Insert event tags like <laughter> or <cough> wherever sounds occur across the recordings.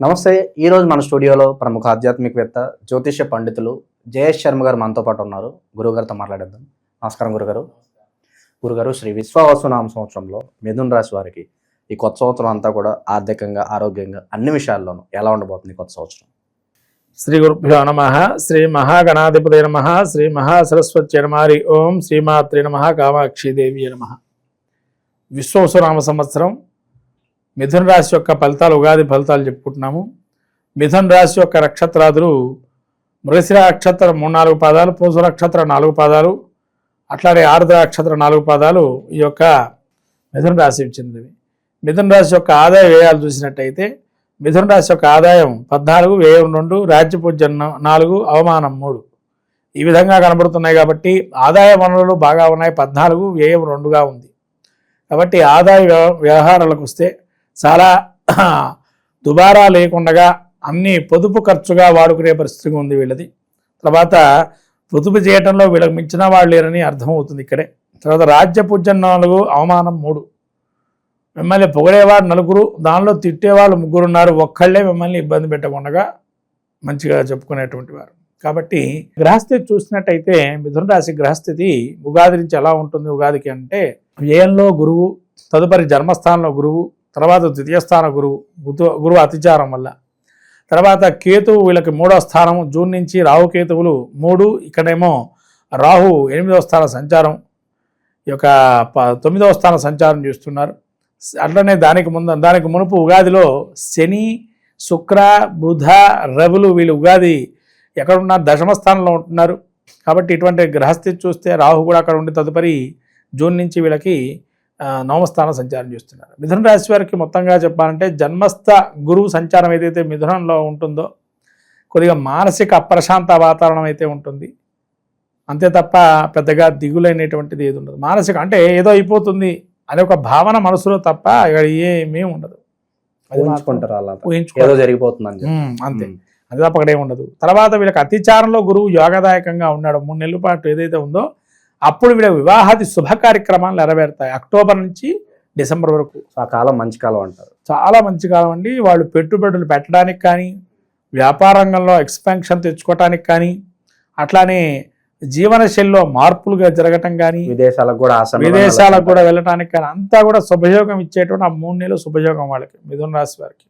నమస్తే ఈరోజు మన స్టూడియోలో ప్రముఖ ఆధ్యాత్మికవేత్త జ్యోతిష్య పండితులు జయేష్ శర్మ గారు మనతో పాటు ఉన్నారు. గురుగారితో మాట్లాడేద్దాం. నమస్కారం గురుగారు. గురుగారు శ్రీ విశ్వావసునామ సంవత్సరంలో మిథున్ రాశి వారికి ఈ కొత్త సంవత్సరం అంతా కూడా ఆర్థికంగా ఆరోగ్యంగా అన్ని విషయాల్లోనూ ఎలా ఉండబోతుంది కొత్త సంవత్సరం? శ్రీ గురుభ్యో నమ. శ్రీ మహాగణాధిపతి నమ. శ్రీ మహాసరస్వతి నమారి ఓం శ్రీమాత్రి నమ. కామాక్షి దేవి నమ. విశ్వసునామ సంవత్సరం మిథున రాశి యొక్క ఫలితాలు ఉగాది ఫలితాలు చెప్పుకుంటున్నాము. మిథున రాశి యొక్క నక్షత్రాదులు మృగశిర నక్షత్రం మూడు నాలుగు పాదాలు పూస నక్షత్రం నాలుగు పాదాలు అట్లానే ఆరుద్ర నక్షత్రం నాలుగు పాదాలు ఈ యొక్క మిథున రాశికి చెందినవి. మిథున రాశి యొక్క ఆదాయ వ్యయాలు చూసినట్టయితే మిథున రాశి యొక్క ఆదాయం పద్నాలుగు వ్యయం రెండు రాజ్యపూజ్యం నాలుగు అవమానం మూడు. ఈ విధంగా కనబడుతున్నాయి కాబట్టి ఆదాయ వనరులు బాగా ఉన్నాయి పద్నాలుగు వ్యయం రెండుగా ఉంది. కాబట్టి ఆదాయ వ్యవహారాలకు వస్తే చాలా <clears throat> దుబారా లేకుండా అన్ని పొదుపు ఖర్చుగా వాడుకునే పరిస్థితి ఉంది వీళ్ళది. తర్వాత పొదుపు చేయటంలో వీళ్ళకి మించిన వాళ్ళు లేరని అర్థమవుతుంది ఇక్కడే. తర్వాత రాజ్య రాజ్యపూజ్యం నాలుగు అవమానం మూడు. మిమ్మల్ని పొగిడేవాడు నలుగురు దానిలో తిట్టేవాళ్ళు ముగ్గురు ఉన్నారు ఒక్కళ్ళే మిమ్మల్ని ఇబ్బంది పెట్టకుండా మంచిగా చెప్పుకునేటువంటి వారు. కాబట్టి గ్రహస్థితి చూసినట్టయితే మిథున రాశి గ్రహస్థితి ఉగాది నుంచి ఎలా ఉంటుంది? ఉగాదికి అంటే వ్యయంలో గురువు తదుపరి జన్మస్థానంలో గురువు తర్వాత ద్వితీయ స్థాన గురువు గురు- గురువు అతిచారం వల్ల. తర్వాత కేతువు వీళ్ళకి మూడో స్థానం జూన్ నుంచి రాహు కేతువులు మూడు ఇక్కడేమో రాహు ఎనిమిదవ స్థాన సంచారం ఈ యొక్క ప- తొమ్మిదవ స్థాన సంచారం చేస్తున్నారు. అట్లనే దానికి ముందు దానికి మునుపు ఉగాదిలో శని శుక్ర బుధ రవులు వీళ్ళు ఉగాది ఎక్కడున్నా దశమ స్థానంలో ఉంటున్నారు. కాబట్టి ఇటువంటి గ్రహస్థితి చూస్తే రాహు కూడా అక్కడ ఉండి తదుపరి జూన్ నుంచి వీళ్ళకి ఆ, నవమ స్థానం సంచారం చేస్తున్నారు. మిథున రాశి వారికి మొత్తంగా చెప్పాలంటే జన్మస్థ గురువు సంచారం ఏదైతే మిథునంలో ఉంటుందో కొద్దిగా మానసిక అప్రశాంత వాతావరణం అయితే ఉంటుంది. అంతే తప్ప పెద్దగా దిగులైనటువంటిది ఏది ఉండదు. మానసిక అంటే ఏదో అయిపోతుంది అనే ఒక భావన మనసులో తప్ప ఇక్కడ ఏమీ ఉండదు. ఊహించుకుంటారు అలా ఊహించుకో. ఉమ్, అంతే. అది తప్ప అక్కడ ఏమి ఉండదు. తర్వాత వీళ్ళకి అతిచారంలో గురువు యోగదాయకంగా ఉన్నాడు. మూడు నెలల పాటు ఏదైతే ఉందో అప్పుడు వీళ్ళ వివాహాది శుభ కార్యక్రమాలు నెరవేరుతాయి. అక్టోబర్ నుంచి డిసెంబర్ వరకు. ఆ కాలం మంచి కాలం అంటారు. చాలా మంచి కాలం అండి. వాళ్ళు పెట్టుబడులు పెట్టడానికి కానీ వ్యాపార రంగంలో ఎక్స్పాన్షన్ తెచ్చుకోవటానికి కానీ అట్లానే జీవనశైలిలో మార్పులుగా జరగటం కానీ విదేశాలకు కూడా విదేశాలకు కూడా వెళ్ళటానికి కానీ అంతా కూడా శుభయోగం ఇచ్చేటువంటి ఆ మూడు నెలలు శుభయోగం వాళ్ళకి మిథున రాశి వారికి.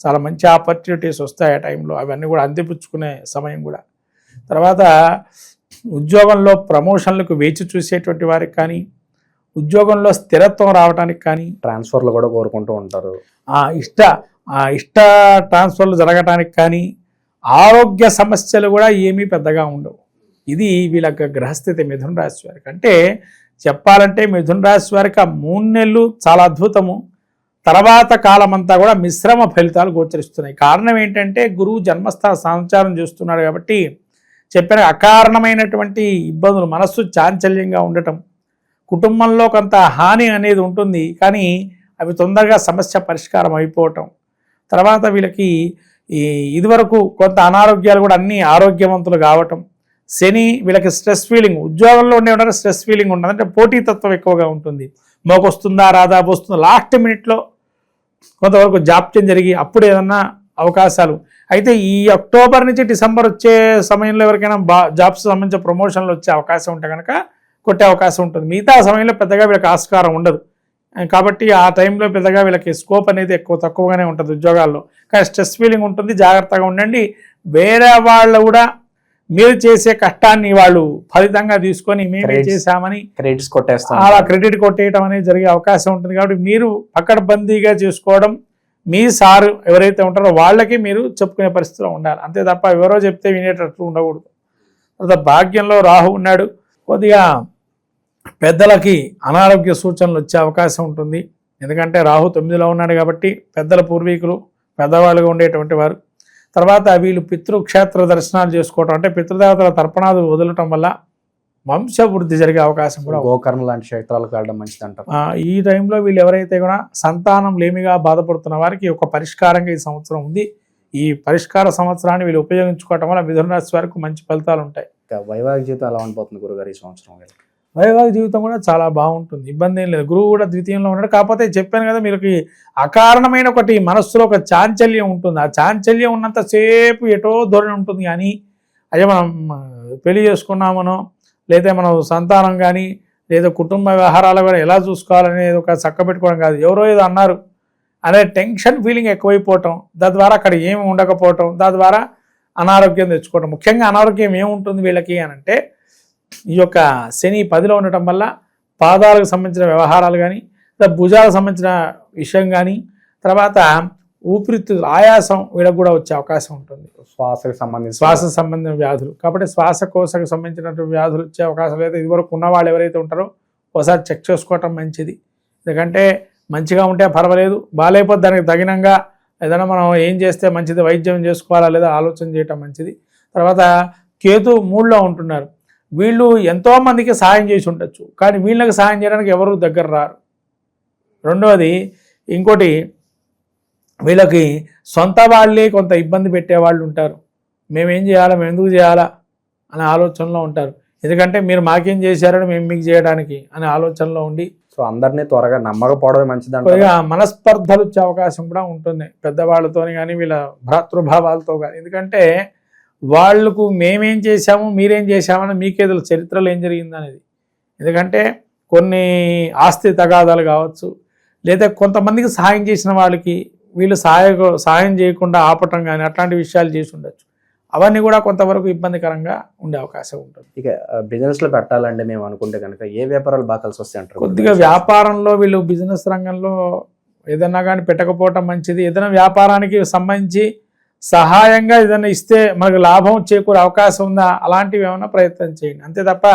చాలా మంచి ఆపర్చునిటీస్ వస్తాయి ఆ టైంలో అవన్నీ కూడా అందిపుచ్చుకునే సమయం కూడా. తర్వాత ఉద్యోగంలో ప్రమోషన్లకు వేచి చూసేటువంటి వారికి కానీ ఉద్యోగంలో స్థిరత్వం రావడానికి కానీ ట్రాన్స్ఫర్లు కూడా కోరుకుంటూ ఉంటారు. ఆ ఇష్ట ఆ ఇష్ట ట్రాన్స్ఫర్లు జరగటానికి కానీ ఆరోగ్య సమస్యలు కూడా ఏమీ పెద్దగా ఉండవు. ఇది వీళ్ళ యొక్క గ్రహస్థితి మిథున రాశి వారికి. అంటే చెప్పాలంటే మిథున రాశి వారికి ఆ మూడు నెలలు చాలా అద్భుతము. తర్వాత కాలం అంతా కూడా మిశ్రమ ఫలితాలు గోచరిస్తున్నాయి. కారణం ఏంటంటే గురువు జన్మస్థాన సంచారం చేస్తున్నాడు కాబట్టి చెప్పిన అకారణమైనటువంటి ఇబ్బందులు మనస్సు చాంచల్యంగా ఉండటం కుటుంబంలో కొంత హాని అనేది ఉంటుంది కానీ అవి తొందరగా సమస్య పరిష్కారం అయిపోవటం తర్వాత వీళ్ళకి ఈ ఇదివరకు కొంత అనారోగ్యాలు కూడా అన్నీ ఆరోగ్యవంతులు కావటం శని వీళ్ళకి స్ట్రెస్ ఫీలింగ్ ఉద్యోగంలో ఉండే ఉంటారు స్ట్రెస్ ఫీలింగ్ ఉండదు అంటే పోటీతత్వం ఎక్కువగా ఉంటుంది. మోకొస్తుందా రాదా వస్తుందా లాస్ట్ మినిట్లో కొంతవరకు జాప్యం జరిగి అప్పుడు ఏదన్నా అవకాశాలు అయితే ఈ అక్టోబర్ నుంచి డిసెంబర్ వచ్చే సమయంలో ఎవరికైనా బా జాబ్స్ సంబంధించిన ప్రమోషన్లు వచ్చే అవకాశం ఉంటే కనుక కొట్టే అవకాశం ఉంటుంది. మిగతా సమయంలో పెద్దగా వీళ్ళకి ఆస్కారం ఉండదు. కాబట్టి ఆ టైంలో పెద్దగా వీళ్ళకి స్కోప్ అనేది ఎక్కువ తక్కువగానే ఉంటుంది ఉద్యోగాల్లో. కానీ స్ట్రెస్ ఫీలింగ్ ఉంటుంది జాగ్రత్తగా ఉండండి. వేరే వాళ్ళు కూడా మీరు చేసే కష్టాన్ని వాళ్ళు ఫలితంగా తీసుకొని మేమే. చేశామని క్రెడిట్స్ కొట్టేస్తాం అలా క్రెడిట్ కొట్టేయటం అనేది జరిగే అవకాశం ఉంటుంది. కాబట్టి మీరు పకడ్బందీగా చేసుకోవడం మీ సారు ఎవరైతే ఉంటారో వాళ్ళకి మీరు చెప్పుకునే పరిస్థితిలో ఉండాలి. అంతే తప్ప ఎవరో చెప్తే వినేటట్టు ఉండకూడదు. తర్వాత భాగ్యంలో రాహు ఉన్నాడు. కొద్దిగా పెద్దలకి అనారోగ్య సూచనలు వచ్చే అవకాశం ఉంటుంది. ఎందుకంటే రాహు తొమ్మిదిలో ఉన్నాడు కాబట్టి పెద్దల పూర్వీకులు పెద్దవాళ్ళుగా ఉండేటువంటి వారు. తర్వాత వీళ్ళు పితృక్షేత్ర దర్శనాలు చేసుకోవటం అంటే పితృదేవతల తర్పణాలు వదలటం వల్ల వంశవృద్ధి జరిగే అవకాశం కూడా గోకర్ణ లాంటి క్షేత్రాలకు వెళ్ళడం మంచిది అంటారు. ఈ టైంలో వీళ్ళు ఎవరైతే కూడా సంతానం లేమిగా బాధపడుతున్న వారికి ఒక పరిష్కారంగా ఈ సంవత్సరం ఉంది. ఈ పరిష్కార సంవత్సరాన్ని వీళ్ళు ఉపయోగించుకోవటం వల్ల మిథున రాశి వారికి మంచి ఫలితాలు ఉంటాయి. వైవాహిక జీవితం ఎలా ఉండిపోతుంది గురుగారు ఈ సంవత్సరం? వైవాహిక జీవితం కూడా చాలా బాగుంటుంది. ఇబ్బంది ఏం లేదు. గురువు కూడా ద్వితీయంలో ఉన్నాడు. కాకపోతే చెప్పాను కదా మీకు అకారణమైన ఒకటి మనస్సులో ఒక చాంచల్యం ఉంటుంది. ఆ చాంచల్యం ఉన్నంతసేపు ఎటో ధోరణి ఉంటుంది. కానీ అదే మనం పెళ్ళి చేసుకున్నామనో లేదా మనం సంతానం కానీ లేదా కుటుంబ వ్యవహారాలు కూడా ఎలా చూసుకోవాలనేది ఒక చక్క పెట్టుకోవడం కాదు. ఎవరో ఏదో అన్నారు. అనే టెన్షన్ ఫీలింగ్ ఎక్కువైపోవటం తద్వారా అక్కడ ఏమి ఉండకపోవటం తద్వారా అనారోగ్యం తెచ్చుకోవటం. ముఖ్యంగా అనారోగ్యం ఏముంటుంది వీళ్ళకి అని అంటే ఈ యొక్క శని పదిలో ఉండటం వల్ల పాదాలకు సంబంధించిన వ్యవహారాలు కానీ లేదా భుజాలకు సంబంధించిన విషయం కానీ తర్వాత ఊపిరితిత్తులు ఆయాసం వీళ్ళకి కూడా వచ్చే అవకాశం ఉంటుంది. శ్వాసకు సంబంధించి శ్వాస సంబంధించిన వ్యాధులు. కాబట్టి శ్వాసకోశకు సంబంధించినటువంటి వ్యాధులు వచ్చే అవకాశం లేదు ఇదివరకు ఉన్న వాళ్ళు ఎవరైతే ఉంటారో ఒకసారి చెక్ చేసుకోవటం మంచిది. ఎందుకంటే మంచిగా ఉంటే పర్వాలేదు బాగాలేకపోతే దానికి తగినంగా ఏదైనా మనం ఏం చేస్తే మంచిది వైద్యం చేసుకోవాలా లేదా ఆలోచన చేయటం మంచిది. తర్వాత కేతు మూడులో ఉంటున్నారు. వీళ్ళు ఎంతో మందికి సహాయం చేసి ఉండొచ్చు. కానీ వీళ్ళకి సహాయం చేయడానికి ఎవరు దగ్గర రారు. రెండవది ఇంకోటి వీళ్ళకి సొంత వాళ్ళే కొంత ఇబ్బంది పెట్టే వాళ్ళు ఉంటారు. మేమేం చేయాలా? మేము ఎందుకు చేయాలా? అనే ఆలోచనలో ఉంటారు. ఎందుకంటే మీరు మాకేం చేశారని మేము మీకు చేయడానికి అనే ఆలోచనలో ఉండి సో అందరినీ త్వరగా నమ్మకపోవడమే మంచిది మనస్పర్ధలు వచ్చే అవకాశం కూడా ఉంటుంది. పెద్దవాళ్ళతో కానీ వీళ్ళ భ్రాతృభావాలతో కానీ ఎందుకంటే వాళ్ళకు మేమేం చేశాము మీరేం చేశామని మీకే తెలుసు. చరిత్రలో ఏం జరిగింది అనేది. ఎందుకంటే కొన్ని ఆస్తి తగాదాలు కావచ్చు లేదా కొంతమందికి సహాయం చేసిన వాళ్ళకి వీళ్ళు సహాయ సహాయం చేయకుండా ఆపటం కానీ అట్లాంటి విషయాలు చేసి ఉండొచ్చు. అవన్నీ కూడా కొంతవరకు ఇబ్బందికరంగా ఉండే అవకాశం ఉంటుంది. ఇక బిజినెస్లో పెట్టాలంటే మేము అనుకుంటే కనుక ఏ వ్యాపారాలు బాగా కలిసి వస్తాయి అంటారు? కొద్దిగా వ్యాపారంలో వీళ్ళు బిజినెస్ రంగంలో ఏదన్నా కానీ పెట్టకపోవటం మంచిది. ఏదైనా వ్యాపారానికి సంబంధించి సహాయంగా ఏదైనా ఇస్తే మనకు లాభం చేకూరే అవకాశం ఉందా? అలాంటివి ఏమైనా ప్రయత్నం చేయండి. అంతే తప్ప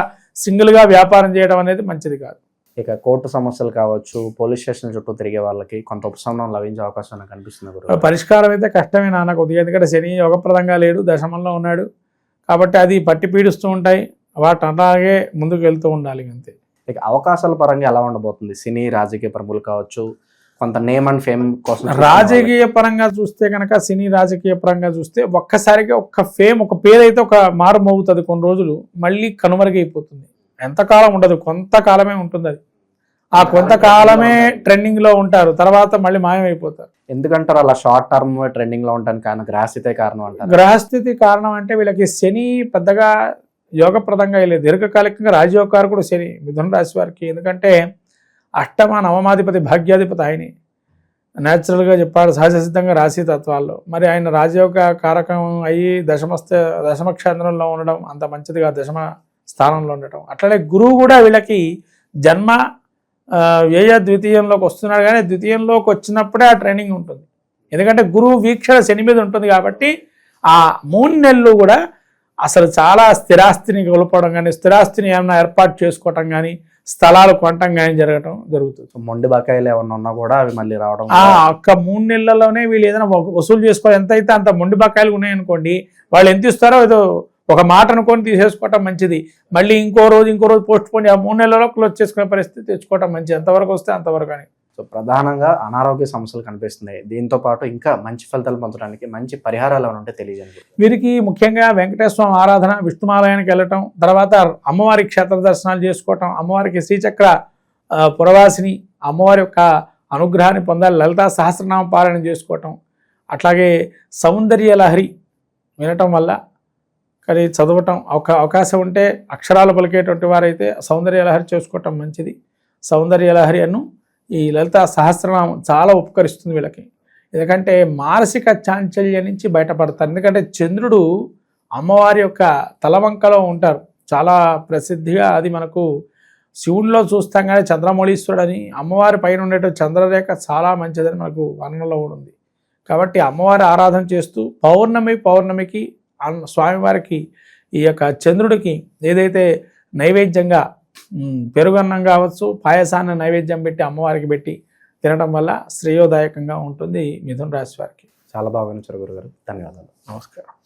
సింగిల్గా వ్యాపారం చేయడం అనేది మంచిది కాదు. ఇక కోర్టు సమస్యలు కావచ్చు పోలీస్ స్టేషన్ చుట్టూ తిరిగే వాళ్ళకి కొంత ఉపశమనం లభించే అవకాశం నాకు కనిపిస్తుంది. పరిష్కారం అయితే కష్టమే నాన్న కొద్దిగా ఎందుకంటే శని యోగప్రదంగా లేడు దశమంలో ఉన్నాడు. కాబట్టి అది పట్టి పీడిస్తూ ఉంటాయి. వాటి అలాగే ముందుకు వెళ్తూ ఉండాలి అంతే. ఇక అవకాశాల పరంగా ఎలా ఉండబోతుంది? సినీ రాజకీయ ప్రముఖులు కావచ్చు కొంత నేమ్ అండ్ ఫేమ్ కోసం రాజకీయ పరంగా చూస్తే కనుక సినీ రాజకీయ పరంగా చూస్తే ఒక్కసారిగా ఒక్క ఫేమ్ ఒక పేరైతే ఒక మారు మోగుతుంది కొన్ని రోజులు మళ్ళీ కనుమరుగైపోతుంది. ఎంతకాలం ఉండదు కొంతకాలమే ఉంటుంది అది. ఆ కొంతకాలమే ట్రెండింగ్లో ఉంటారు తర్వాత మళ్ళీ మాయమైపోతారు. ఎందుకంటారు అలా షార్ట్ టర్మ్ ట్రెండింగ్లో ఉండడానికి కారణం గ్రాసితే కారణం అంటారు? గ్రహస్థితి కారణం అంటే వీళ్ళకి శని పెద్దగా యోగప్రదంగా లేదు దీర్ఘకాలికంగా రాజయోగకారకుడు శని మిథున రాశి వారికి. ఎందుకంటే అష్టమ నవమాధిపతి భాగ్యాధిపతి ఆయనే. న్యాచురల్గా చెప్పాడు సహజసిద్ధంగా రాశి తత్వాల్లో. మరి ఆయన రాజయోగ కారకం అయ్యి దశమస్థ దశమ క్షేత్రంలో ఉండడం అంత మంచిదిగా దశమ స్థానంలో ఉండటం. అట్లనే గురువు కూడా వీళ్ళకి జన్మ వ్యయ ద్వితీయంలోకి వస్తున్నాడు కానీ ద్వితీయంలోకి వచ్చినప్పుడే ఆ ట్రైనింగ్ ఉంటుంది. ఎందుకంటే గురువు వీక్షణ శని మీద ఉంటుంది కాబట్టి ఆ మూడు నెలలు కూడా అసలు చాలా స్థిరాస్తిని కోల్పోవడం కానీ స్థిరాస్తిని ఏమైనా ఏర్పాటు చేసుకోవటం కానీ స్థలాలు కొనటం కానీ జరగటం జరుగుతుంది. మొండి బకాయిలు ఏమన్నా ఉన్నా కూడా అవి మళ్ళీ రావడం ఆ ఒక్క మూడు నెలల్లోనే వీళ్ళు ఏదైనా వసూలు చేసుకోవాలి. ఎంత అయితే అంత మొండి బకాయిలు ఉన్నాయనుకోండి వాళ్ళు ఎంత ఇస్తారో ఏదో ఒక మాట అనుకొని తీసేసుకోవటం మంచిది. మళ్ళీ ఇంకో రోజు ఇంకో రోజు పోస్ట్ పోన్ ఆ మూడు నెలల్లో క్లోజ్ చేసుకునే పరిస్థితి తెచ్చుకోవటం మంచిది. ఎంతవరకు వస్తే అంతవరకు అని. సో ప్రధానంగా అనారోగ్య సమస్యలు కనిపిస్తున్నాయి. దీంతో పాటు ఇంకా మంచి ఫలితాలు పొందడానికి మంచి పరిహారాలు ఏమైనా ఉంటే తెలియజేయండి. వీరికి ముఖ్యంగా వెంకటేశ్వర ఆరాధన విష్ణుమాలయానికి వెళ్ళటం తర్వాత అమ్మవారి క్షేత్ర దర్శనాలు చేసుకోవటం అమ్మవారికి శ్రీచక్ర పురవాసిని అమ్మవారి యొక్క అనుగ్రహాన్ని పొందాలి లలితా సహస్రనామ పారాయణ చేసుకోవటం అట్లాగే సౌందర్య లహరి వినటం వల్ల కానీ చదవటం ఒక అవకాశం ఉంటే అక్షరాలు పలికేటువంటి వారైతే సౌందర్య లహరి చేసుకోవటం మంచిది. సౌందర్య లహరి అను ఈ లలిత సహస్రనామం చాలా ఉపకరిస్తుంది వీళ్ళకి. ఎందుకంటే మానసిక చాంచల్యం నుంచి బయటపడతారు. ఎందుకంటే చంద్రుడు అమ్మవారి యొక్క తలవంకలో ఉంటారు. చాలా ప్రసిద్ధిగా అది మనకు శివుడిలో చూస్తాం కానీ చంద్రమౌళీశ్వరుడు అని అమ్మవారి పైన ఉండేట చంద్రరేఖ చాలా మంచిదని మనకు వర్ణనలో ఉంది. కాబట్టి అమ్మవారి ఆరాధన చేస్తూ పౌర్ణమి పౌర్ణమికి స్వామివారికి ఈ యొక్క చంద్రుడికి ఏదైతే నైవేద్యంగా పెరుగన్నం కావచ్చు పాయసాన్ని నైవేద్యం పెట్టి అమ్మవారికి పెట్టి తినడం వల్ల శ్రేయోదాయకంగా ఉంటుంది మిథున రాశి వారికి. చాలా బాగా వినిచారు గురుగారు. ధన్యవాదాలు. నమస్కారం.